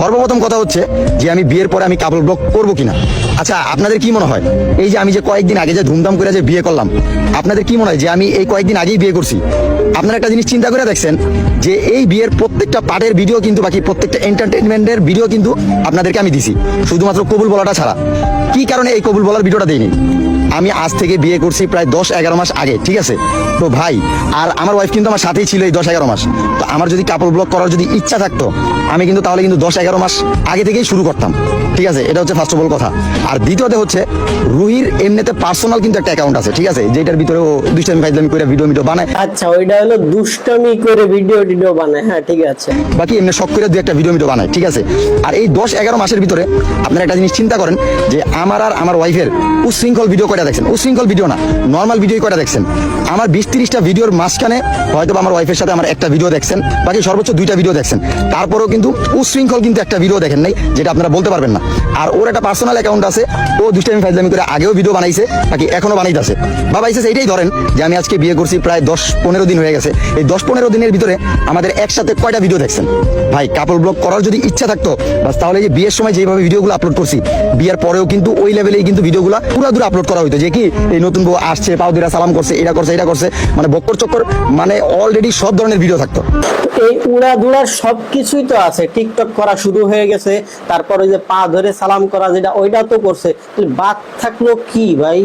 সর্বপ্রথম কথা হচ্ছে যে আমি বিয়ের পরে আমি কাপড় ব্লক করব কিনা। আচ্ছা আপনাদের কি মনে হয়? এই যে আমি যে কয়েকদিন আগে যে ধুমধাম করে যে বিয়ে করলাম, আপনাদের কি মনে হয় যে আমি এই কয়েকদিন আগেই বিয়ে করছি? আপনারা একটা জিনিস চিন্তা করে দেখছেন যে এই বিয়ের প্রত্যেকটা পার্টের ভিডিও কিন্তু বাকি প্রত্যেকটা এন্টারটেনমেন্টের ভিডিও কিন্তু আপনাদেরকে আমি দিছি। শুধুমাত্র কবুল বলাটা ছাড়া। কি কারণে এই কবুল বলার ভিডিওটা দেইনি? আমি আজ থেকে বিয়ে করছি প্রায় দশ এগারো মাস আগে ঠিক আছে? তো ভাই আর আমার ওয়াইফ কিন্তু আমার সাথেই ছিল এই দশ এগারো মাস। তো আমার যদি কাপড় ব্লক করার যদি ইচ্ছা থাকতো আমি কিন্তু তাহলে কিন্তু দশ এগারো মাস আগে থেকেই শুরু করতাম ঠিক আছে? এটা হচ্ছে ফার্স্ট অফ অল কথা। আর দ্বিতীয়তে হচ্ছে রুহির এমনিতে পার্সোনাল কিন্তু একটা অ্যাকাউন্ট আছে ঠিক আছে? যেটার ভিতরে ও দুষ্টামি ফাইজলামি করে ভিডিও মিডিও বানায়। আচ্ছা ওইটা হলো দুষ্টামি করে ভিডিও টিডিও বানায়। হ্যাঁ ঠিক আছে। বাকি এমনি শখ করে দু একটা ভিডিও মিডিও বানায় ঠিক আছে? আর এই দশ এগারো মাসের ভিতরে আপনারা একটা জিনিস চিন্তা করেন যে আমার আর আমার ওয়াইফের উশৃঙ্খল ভিডিও কয়টা দেখছেন? উশৃঙ্খল ভিডিও না নর্মাল ভিডিও কয়টা দেখছেন? আমার বিশ তিরিশটা ভিডিওর মাঝখানে হয়তো আমার ওয়াইফের সাথে আমার একটা ভিডিও দেখছেন, বাকি সর্বোচ্চ দুইটা ভিডিও দেখছেন। তারপরেও কিন্তু উশৃঙ্খল কিন্তু একটা ভিডিও দেখেন নাই, যেটা আপনারা বলতে পারবেন না। আর ওর একটা পার্সোনাল অ্যাকাউন্ট আছে, ও দুষ্টামি ফাইজলামি করে আগেও ভিডিও বানাইছে, বাকি এখনও বানাইতেছে। বাবা এসে এইটাই ধরেন যে আমি আজকে বিয়ে করছি প্রায় দশ পনেরো দিন হয়ে গেছে। এই দশ পনেরো দিনের ভিতরে আমাদের একসাথে কয়টা ভিডিও দেখছেন? ভাই কাপড় ব্লগ করার যদি ইচ্ছা থাকতো, বাস তাহলে যে বিয়ের সময় যেভাবে ভিডিওগুলো আপলোড করছি, বিয়ের পরেও কিন্তু ওই লেভেলেই কিন্তু ভিডিওগুলো পুরো দূর আপলোড করা হইতো যে কি, এই নতুন বউ আসছে, পাউদিরা সালাম করছে, এটা করছে এটা করছে মানে বক্কর চক্কর মানে অলরেডি সব ধরনের ভিডিও থাকতো। এই উড়া দুড়ার সবকিছুই তো আছে টিকটক করা শুরু হয়ে গেছে, তারপর ওই যে পা ধরে সালাম করা যেটা ওইটা তো করছে বাদ থাকল কি ভাই?